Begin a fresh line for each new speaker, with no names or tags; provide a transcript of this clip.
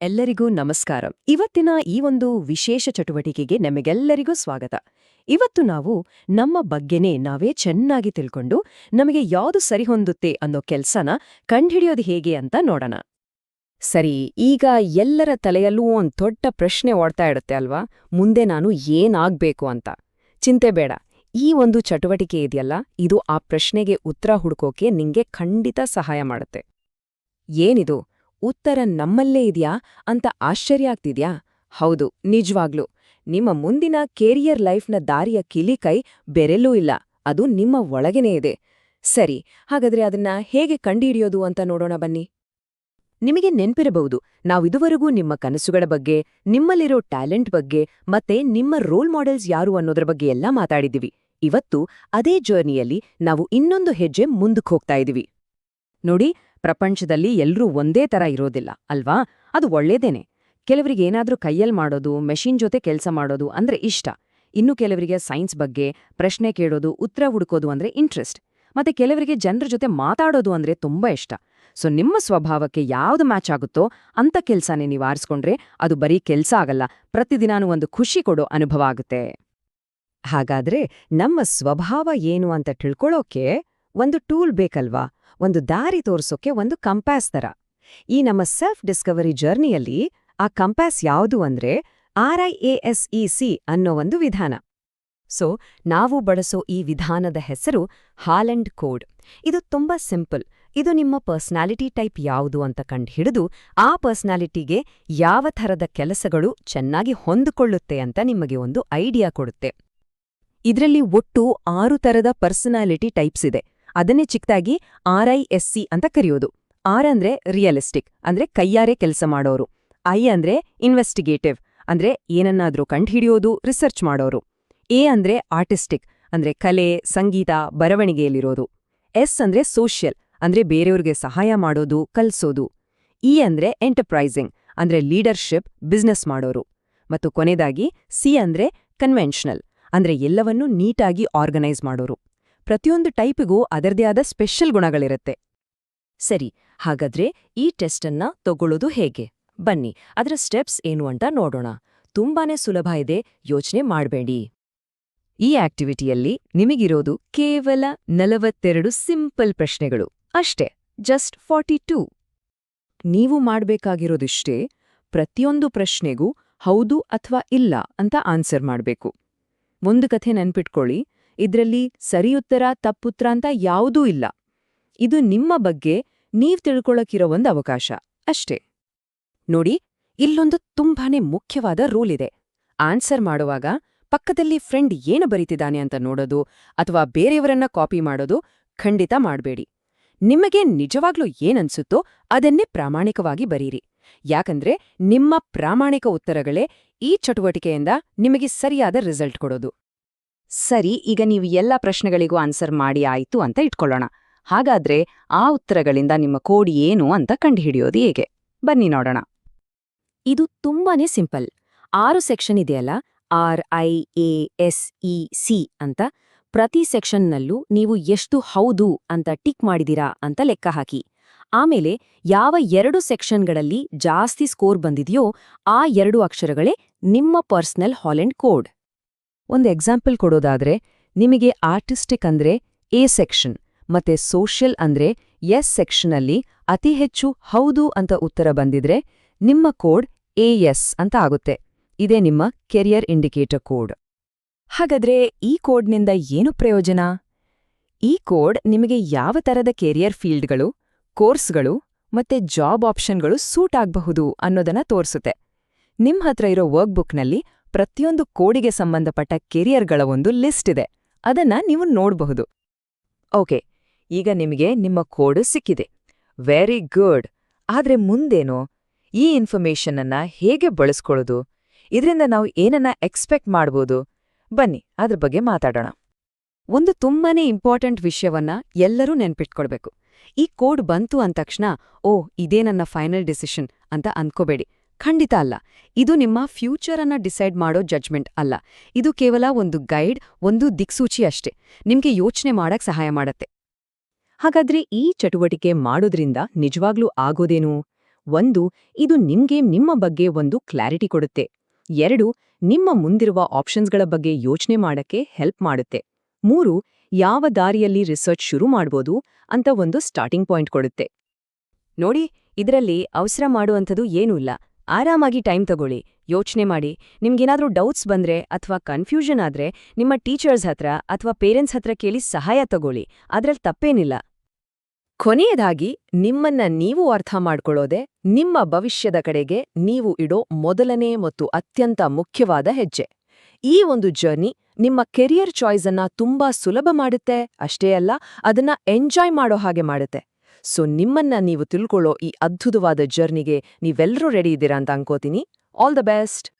ಎಲ್ಲರಿಗೂ ನಮಸ್ಕಾರ. ಇವತ್ತಿನ ಈ ಒಂದು ವಿಶೇಷ ಚಟುವಟಿಕೆಗೆ ನಮಗೆಲ್ಲರಿಗೂ ಸ್ವಾಗತ. ಇವತ್ತು ನಾವು ನಮ್ಮ ಬಗ್ಗೆನೇ ನಾವೇ ಚೆನ್ನಾಗಿ ತಿಳ್ಕೊಂಡು ನಮಗೆ ಯಾವುದು ಸರಿಹೊಂದುತ್ತೆ ಅನ್ನೋ ಕೆಲ್ಸನ ಕಂಡುಹಿಡಿಯೋದು ಹೇಗೆ ಅಂತ ನೋಡೋಣ.
ಸರಿ, ಈಗ ಎಲ್ಲರ ತಲೆಯಲ್ಲೂ ಒಂದು ದೊಡ್ಡ ಪ್ರಶ್ನೆ ಓಡ್ತಾ ಇಡುತ್ತೆ ಅಲ್ವಾ? ಮುಂದೆ ನಾನು ಏನಾಗ್ಬೇಕು ಅಂತ. ಚಿಂತೆ ಬೇಡ. ಈ ಒಂದು ಚಟುವಟಿಕೆ ಇದೆಯಲ್ಲ, ಇದು ಆ ಪ್ರಶ್ನೆಗೆ ಉತ್ತರ ಹುಡುಕೋಕೆ ನಿಂಗೆ ಖಂಡಿತ ಸಹಾಯ ಮಾಡುತ್ತೆ. ಏನಿದು? ಉತ್ತರ ನಮ್ಮಲ್ಲೇ ಇದೆಯಾ ಅಂತ ಆಶ್ಚರ್ಯ ಆಗ್ತಿದ್ಯಾ? ಹೌದು, ನಿಜವಾಗ್ಲೂ. ನಿಮ್ಮ ಮುಂದಿನ ಕೇರಿಯರ್ ಲೈಫ್ನ ದಾರಿಯ ಕಿಲಿಕೈ ಬೆರೆಲ್ಲೂ ಇಲ್ಲ. ಅದು ನಿಮ್ಮ ಒಳಗೇನೇ ಇದೆ. ಸರಿ, ಹಾಗಾದ್ರೆ ಅದನ್ನ ಹೇಗೆ ಕಂಡುಹಿಡಿಯೋದು ಅಂತ ನೋಡೋಣ ಬನ್ನಿ. ನಿಮಗೆ ನೆನ್ಪಿರಬಹುದು ನಾವಿದುವರೆಗೂ ನಿಮ್ಮ ಕನಸುಗಳ ಬಗ್ಗೆ, ನಿಮ್ಮಲ್ಲಿರೋ ಟ್ಯಾಲೆಂಟ್ ಬಗ್ಗೆ, ಮತ್ತೆ ನಿಮ್ಮ ರೋಲ್ ಮಾಡೆಲ್ಸ್ ಯಾರು ಅನ್ನೋದ್ರ ಬಗ್ಗೆ ಎಲ್ಲ ಮಾತಾಡಿದ್ದೀವಿ. ಇವತ್ತು ಅದೇ ಜರ್ನಿಯಲ್ಲಿ ನಾವು ಇನ್ನೊಂದು ಹೆಜ್ಜೆ ಮುಂದಕ್ಕೆ ಹೋಗ್ತಾ ಇದೀವಿ. ನೋಡಿ ಪ್ರಪಂಚದಲ್ಲಿ ಎಲ್ಲರೂ ಒಂದೇ ಥರ ಇರೋದಿಲ್ಲ, ಅಲ್ವಾ? ಅದು ಒಳ್ಳೇದೇನೆ. ಕೆಲವರಿಗೆ ಏನಾದ್ರೂ ಕೈಯಲ್ಲಿ ಮಾಡೋದು, ಮೆಷಿನ್ ಜೊತೆ ಕೆಲಸ ಮಾಡೋದು ಅಂದ್ರೆ ಇಷ್ಟ. ಇನ್ನು ಕೆಲವರಿಗೆ ಸೈನ್ಸ್ ಬಗ್ಗೆ, ಪ್ರಶ್ನೆ ಕೇಳೋದು, ಉತ್ತರ ಹುಡುಕೋದು ಅಂದ್ರೆ ಇಂಟ್ರೆಸ್ಟ್. ಮತ್ತೆ ಕೆಲವರಿಗೆ ಜನರ ಜೊತೆ ಮಾತಾಡೋದು ಅಂದ್ರೆ ತುಂಬಾ ಇಷ್ಟ. ಸೊ, ನಿಮ್ಮ ಸ್ವಭಾವಕ್ಕೆ ಯಾವುದು ಮ್ಯಾಚ್ ಆಗುತ್ತೋ ಅಂತ ಕೆಲಸನೇ ನೀವು ಆರಿಸ್ಕೊಂಡ್ರೆ ಅದು ಬರೀ ಕೆಲಸ ಆಗಲ್ಲ, ಪ್ರತಿದಿನಾನೂ ಒಂದು ಖುಷಿ ಕೊಡೋ ಅನುಭವ ಆಗುತ್ತೆ. ಹಾಗಾದ್ರೆ ನಮ್ಮ ಸ್ವಭಾವ ಏನು ಅಂತ ತಿಳ್ಕೊಳ್ಳೋಕೆ ಒಂದು ಟೂಲ್ ಬೇಕಲ್ವಾ? ಒಂದು ದಾರಿ ತೋರಿಸೋಕೆ ಒಂದು ಕಂಪ್ಯಾಸ್ ಥರ ಈ ನಮ್ಮ ಸೆಲ್ಫ್ ಡಿಸ್ಕವರಿ ಜರ್ನಿಯಲ್ಲಿ ಆ ಕಂಪ್ಯಾಸ್ ಯಾವುದು ಅಂದ್ರೆ R I A S E C ಅನ್ನೋ ಒಂದು ವಿಧಾನ. ಸೊ, ನಾವು ಬಳಸೋ ಈ ವಿಧಾನದ ಹೆಸರು ಹಾಲೆಂಡ್ ಕೋಡ್. ಇದು ತುಂಬಾ ಸಿಂಪಲ್. ಇದು ನಿಮ್ಮ ಪರ್ಸ್ನಾಲಿಟಿ ಟೈಪ್ ಯಾವುದು ಅಂತ ಕಂಡುಹಿಡಿದು ಆ ಪರ್ಸ್ನಾಲಿಟಿಗೆ ಯಾವ ಥರದ ಕೆಲಸಗಳು ಚೆನ್ನಾಗಿ ಹೊಂದಿಕೊಳ್ಳುತ್ತೆ ಅಂತ ನಿಮಗೆ ಒಂದು ಐಡಿಯಾ ಕೊಡುತ್ತೆ.
ಇದರಲ್ಲಿ ಒಟ್ಟು ಆರು ಥರದ ಪರ್ಸನಾಲಿಟಿ ಟೈಪ್ಸ್ ಇದೆ. ಅದನ್ನೇ ಚಿಕ್ಕದಾಗಿ ಆರ್ ಐ ಎಸ್ ಸಿ ಅಂತ ಕರೆಯೋದು. ಆರ್ ಅಂದ್ರೆ ರಿಯಲಿಸ್ಟಿಕ್, ಅಂದ್ರೆ ಕೈಯಾರೆ ಕೆಲಸ ಮಾಡೋರು. ಐ ಅಂದ್ರೆ ಇನ್ವೆಸ್ಟಿಗೇಟಿವ್, ಅಂದ್ರೆ ಏನನ್ನಾದ್ರೂ ಕಂಡುಹಿಡಿಯೋದು, ರಿಸರ್ಚ್ ಮಾಡೋರು. ಎ ಅಂದ್ರೆ ಆರ್ಟಿಸ್ಟಿಕ್, ಅಂದ್ರೆ ಕಲೆ, ಸಂಗೀತ, ಬರವಣಿಗೆಯಲ್ಲಿರೋದು. ಎಸ್ ಅಂದ್ರೆ ಸೋಷಿಯಲ್, ಅಂದ್ರೆ ಬೇರೆಯವ್ರಿಗೆ ಸಹಾಯ ಮಾಡೋದು, ಕಲ್ಸೋದು. ಇ ಅಂದ್ರೆ ಎಂಟರ್ಪ್ರೈಸಿಂಗ್, ಅಂದ್ರೆ ಲೀಡರ್ಶಿಪ್, ಬಿಸ್ನೆಸ್ ಮಾಡೋರು. ಮತ್ತು ಕೊನೆದಾಗಿ ಸಿ ಅಂದ್ರೆ ಕನ್ವೆನ್ಷನಲ್, ಅಂದ್ರೆ ಎಲ್ಲವನ್ನೂ ನೀಟಾಗಿ ಆರ್ಗನೈಸ್ ಮಾಡೋರು. ಪ್ರತಿಯೊಂದು ಟೈಪಿಗೂ ಅದರದೇ ಆದ ಸ್ಪೆಷಲ್ ಗುಣಗಳಿರುತ್ತೆ. ಸರಿ, ಹಾಗಾದ್ರೆ ಈ ಟೆಸ್ಟನ್ನ ತಗೊಳ್ಳೋದು ಹೇಗೆ? ಬನ್ನಿ, ಅದರ ಸ್ಟೆಪ್ಸ್ ಏನು ಅಂತ ನೋಡೋಣ. ತುಂಬಾನೇ ಸುಲಭ ಇದೆ, ಯೋಚನೆ ಮಾಡಬೇಡಿ. ಈ ಆಕ್ಟಿವಿಟಿಯಲ್ಲಿ ನಿಮಗಿರೋದು ಕೇವಲ ನಲವತ್ತೆರಡು ಸಿಂಪಲ್ ಪ್ರಶ್ನೆಗಳು. ಅಷ್ಟೇ, ಜಸ್ಟ್ ಫಾರ್ಟಿ ಟೂ. ನೀವು ಮಾಡಬೇಕಾಗಿರೋದಿಷ್ಟೇ ಪ್ರತಿಯೊಂದು ಪ್ರಶ್ನೆಗೂ ಹೌದು ಅಥವಾ ಇಲ್ಲ ಅಂತ ಆನ್ಸರ್ ಮಾಡಬೇಕು. ಒಂದು ಕಥೆ ನೆನ್ಪಿಟ್ಕೊಳ್ಳಿ. ಇದ್ರಲ್ಲಿ ಸರಿಯುತ್ತರ ತಪ್ಪುತ್ತರ ಅಂತ ಯಾವುದೂ ಇಲ್ಲ. ಇದು ನಿಮ್ಮ ಬಗ್ಗೆ ನೀವ್ ತಿಳ್ಕೊಳಕಿರೋ ಒಂದು ಅವಕಾಶ, ಅಷ್ಟೇ. ನೋಡಿ, ಇಲ್ಲೊಂದು ತುಂಬಾನೇ ಮುಖ್ಯವಾದ ರೂಲ್ ಇದೆ. ಆನ್ಸರ್ ಮಾಡುವಾಗ ಪಕ್ಕದಲ್ಲಿ ಫ್ರೆಂಡ್ ಏನು ಬರೀತಿದ್ದಾನೆ ಅಂತ ನೋಡೋದು ಅಥವಾ ಬೇರೆಯವರನ್ನ ಕಾಪಿ ಮಾಡೋದು ಖಂಡಿತ ಮಾಡಬೇಡಿ. ನಿಮಗೆ ನಿಜವಾಗ್ಲೂ ಏನನ್ಸುತ್ತೋ ಅದನ್ನೇ ಪ್ರಾಮಾಣಿಕವಾಗಿ ಬರೀರಿ. ಯಾಕಂದ್ರೆ ನಿಮ್ಮ ಪ್ರಾಮಾಣಿಕ ಉತ್ತರಗಳೇ ಈ ಚಟುವಟಿಕೆಯಿಂದ ನಿಮಗೆ ಸರಿಯಾದ ರಿಸಲ್ಟ್ ಕೊಡೋದು. ಸರಿ, ಈಗ ನೀವು ಎಲ್ಲ ಪ್ರಶ್ನೆಗಳಿಗೂ ಆನ್ಸರ್ ಮಾಡಿ ಆಯಿತು ಅಂತ ಇಟ್ಕೊಳ್ಳೋಣ. ಹಾಗಾದ್ರೆ ಆ ಉತ್ತರಗಳಿಂದ ನಿಮ್ಮ ಕೋಡ್ ಏನು ಅಂತ ಕಂಡುಹಿಡಿಯೋದು ಹೇಗೆ? ಬನ್ನಿ ನೋಡೋಣ. ಇದು ತುಂಬಾನೇ ಸಿಂಪಲ್. ಆರು ಸೆಕ್ಷನ್ ಇದೆಯಲ್ಲ, R, I, A, S, E, C ಅಂತ ಪ್ರತಿ ಸೆಕ್ಷನ್ನಲ್ಲೂ ನೀವು ಎಷ್ಟು ಹೌದು ಅಂತ ಟಿಕ್ ಮಾಡಿದಿರಾ ಅಂತ ಲೆಕ್ಕ ಹಾಕಿ. ಆಮೇಲೆ ಯಾವ ಎರಡು ಸೆಕ್ಷನ್ಗಳಲ್ಲಿ ಜಾಸ್ತಿ ಸ್ಕೋರ್ ಬಂದಿದೆಯೋ ಆ ಎರಡು ಅಕ್ಷರಗಳೇ ನಿಮ್ಮ ಪರ್ಸನಲ್ ಹಾಲೆಂಡ್ ಕೋಡ್. ಒಂದು ಎಕ್ಸಾಂಪಲ್ ಕೊಡೋದಾದ್ರೆ, ನಿಮಗೆ ಆರ್ಟಿಸ್ಟಿಕ್ ಅಂದ್ರೆ ಎ ಸೆಕ್ಷನ್, ಮತ್ತೆ ಸೋಷಿಯಲ್ ಅಂದ್ರೆ ಎಸ್ ಸೆಕ್ಷನಲ್ಲಿ ಅತಿ ಹೆಚ್ಚು ಹೌದು ಅಂತ ಉತ್ತರ ಬಂದಿದ್ರೆ, ನಿಮ್ಮ ಕೋಡ್ ಎ ಎಸ್ ಅಂತ ಆಗುತ್ತೆ. ಇದೇ ನಿಮ್ಮ ಕೆರಿಯರ್ ಇಂಡಿಕೇಟರ್ ಕೋಡ್. ಹಾಗಾದ್ರೆ ಈ ಕೋಡ್ನಿಂದ ಏನು ಪ್ರಯೋಜನ? ಈ ಕೋಡ್ ನಿಮಗೆ ಯಾವ ತರದ ಕೆರಿಯರ್ ಫೀಲ್ಡ್ಗಳು, ಕೋರ್ಸ್ಗಳು ಮತ್ತೆ ಜಾಬ್ ಆಪ್ಷನ್ಗಳು ಸೂಟ್ ಆಗಬಹುದು ಅನ್ನೋದನ್ನ ತೋರಿಸುತ್ತೆ. ನಿಮ್ಮ ಹತ್ರ ಇರೋ ವರ್ಕ್ಬುಕ್ನಲ್ಲಿ ಪ್ರತಿಯೊಂದು ಕೋಡಿಗೆ ಸಂಬಂಧಪಟ್ಟ ಕೆರಿಯರ್ಗಳ ಒಂದು ಲಿಸ್ಟ್ ಇದೆ. ಅದನ್ನ ನೀವು ನೋಡಬಹುದು. ಓಕೆ, ಈಗ ನಿಮಗೆ ನಿಮ್ಮ ಕೋಡ್ ಸಿಕ್ಕಿದೆ. Very good. ಆದ್ರೆ ಮುಂದೇನು? ಈ ಇನ್ಫಾರ್ಮೇಷನ್ ಹೇಗೆ ಬಳಸ್ಕೊಳ್ಳೋದು? ಇದರಿಂದ ನಾವು ಏನನ್ನ ಎಕ್ಸ್ಪೆಕ್ಟ್ ಮಾಡ್ಬೋದು? ಬನ್ನಿ, ಅದ್ರ ಬಗ್ಗೆ ಮಾತಾಡೋಣ. ಒಂದು ತುಂಬಾನೇ ಇಂಪಾರ್ಟೆಂಟ್ ವಿಷಯವನ್ನ ಎಲ್ಲರೂ ನೆನ್ಪಿಟ್ಕೊಳ್ಬೇಕು. ಈ ಕೋಡ್ ಬಂತು ಅಂದ ತಕ್ಷಣ ಓ ಇದೇ ನನ್ನ ಫೈನಲ್ ಡಿಸಿಷನ್ ಅಂತ ಅನ್ಕೋಬೇಡಿ. ಖಂಡಿತ ಅಲ್ಲ. ಇದು ನಿಮ್ಮ ಫ್ಯೂಚರ್ ಅನ್ನ ಡಿಸೈಡ್ ಮಾಡೋ ಜಡ್ಜ್ಮೆಂಟ್ ಅಲ್ಲ. ಇದು ಕೇವಲ ಒಂದು ಗೈಡ್, ಒಂದು ದಿಕ್ಸೂಚಿ ಅಷ್ಟೇ. ನಿಮ್ಗೆ ಯೋಚನೆ ಮಾಡಕ್ ಸಹಾಯ ಮಾಡತ್ತೆ. ಹಾಗಾದ್ರೆ ಈ ಚಟುವಟಿಕೆ ಮಾಡೋದ್ರಿಂದ ನಿಜವಾಗ್ಲೂ ಆಗೋದೇನು? ಒಂದು, ಇದು ನಿಮ್ಗೆ ನಿಮ್ಮ ಬಗ್ಗೆ ಒಂದು ಕ್ಲಾರಿಟಿ ಕೊಡುತ್ತೆ. ಎರಡು, ನಿಮ್ಮ ಮುಂದಿರುವ ಆಪ್ಷನ್ಸ್ಗಳ ಬಗ್ಗೆ ಯೋಚನೆ ಮಾಡಕ್ಕೆ ಹೆಲ್ಪ್ ಮಾಡುತ್ತೆ. ಮೂರು, ಯಾವ ದಾರಿಯಲ್ಲಿ ರಿಸರ್ಚ್ ಶುರು ಮಾಡ್ಬೋದು ಅಂತ ಒಂದು ಸ್ಟಾರ್ಟಿಂಗ್ ಪಾಯಿಂಟ್ ಕೊಡುತ್ತೆ.
ನೋಡಿ, ಇದರಲ್ಲಿ ಅವಸರ ಮಾಡುವಂಥದ್ದು ಏನೂ ಇಲ್ಲ. ಆರಾಮಾಗಿ ಟೈಮ್ ತಗೊಳ್ಳಿ. ಯೋಚನೆ ಮಾಡಿ. ನಿಮ್ಗೇನಾದ್ರೂ ಡೌಟ್ಸ್ ಬಂದ್ರೆ ಅಥವಾ ಕನ್ಫ್ಯೂಷನ್ ಆದ್ರೆ ನಿಮ್ಮ ಟೀಚರ್ಸ್ ಹತ್ರ ಅಥವಾ ಪೇರೆಂಟ್ಸ್ ಹತ್ರ ಕೇಳಿ ಸಹಾಯ ತಗೊಳ್ಳಿ. ಅದ್ರಲ್ಲಿ ತಪ್ಪೇನಿಲ್ಲ.
ಕೊನೆಯದಾಗಿ, ನಿಮ್ಮನ್ನ ನೀವು ಅರ್ಥ ಮಾಡ್ಕೊಳ್ಳೋದೆ ನಿಮ್ಮ ಭವಿಷ್ಯದ ಕಡೆಗೆ ನೀವು ಇಡೋ ಮೊದಲನೇ ಮತ್ತು ಅತ್ಯಂತ ಮುಖ್ಯವಾದ ಹೆಜ್ಜೆ. ಈ ಒಂದು ಜರ್ನಿ ನಿಮ್ಮ ಕೆರಿಯರ್ ಚಾಯ್ಸ್ ಅನ್ನ ತುಂಬಾ ಸುಲಭ ಮಾಡುತ್ತೆ, ಅಷ್ಟೇ ಅಲ್ಲ, ಅದನ್ನ ಎಂಜಾಯ್ ಮಾಡೋ ಹಾಗೆ ಮಾಡುತ್ತೆ. ಸೊ ನಿಮ್ಮನ್ನ ನೀವು ತಿಳ್ಕೊಳ್ಳೋ ಈ ಅದ್ಭುತವಾದ ಜರ್ನಿಗೆ ನೀವೆಲ್ಲರೂ ರೆಡಿ ಇದ್ದೀರಾ ಅಂತ ಅನ್ಕೋತೀನಿ. All the best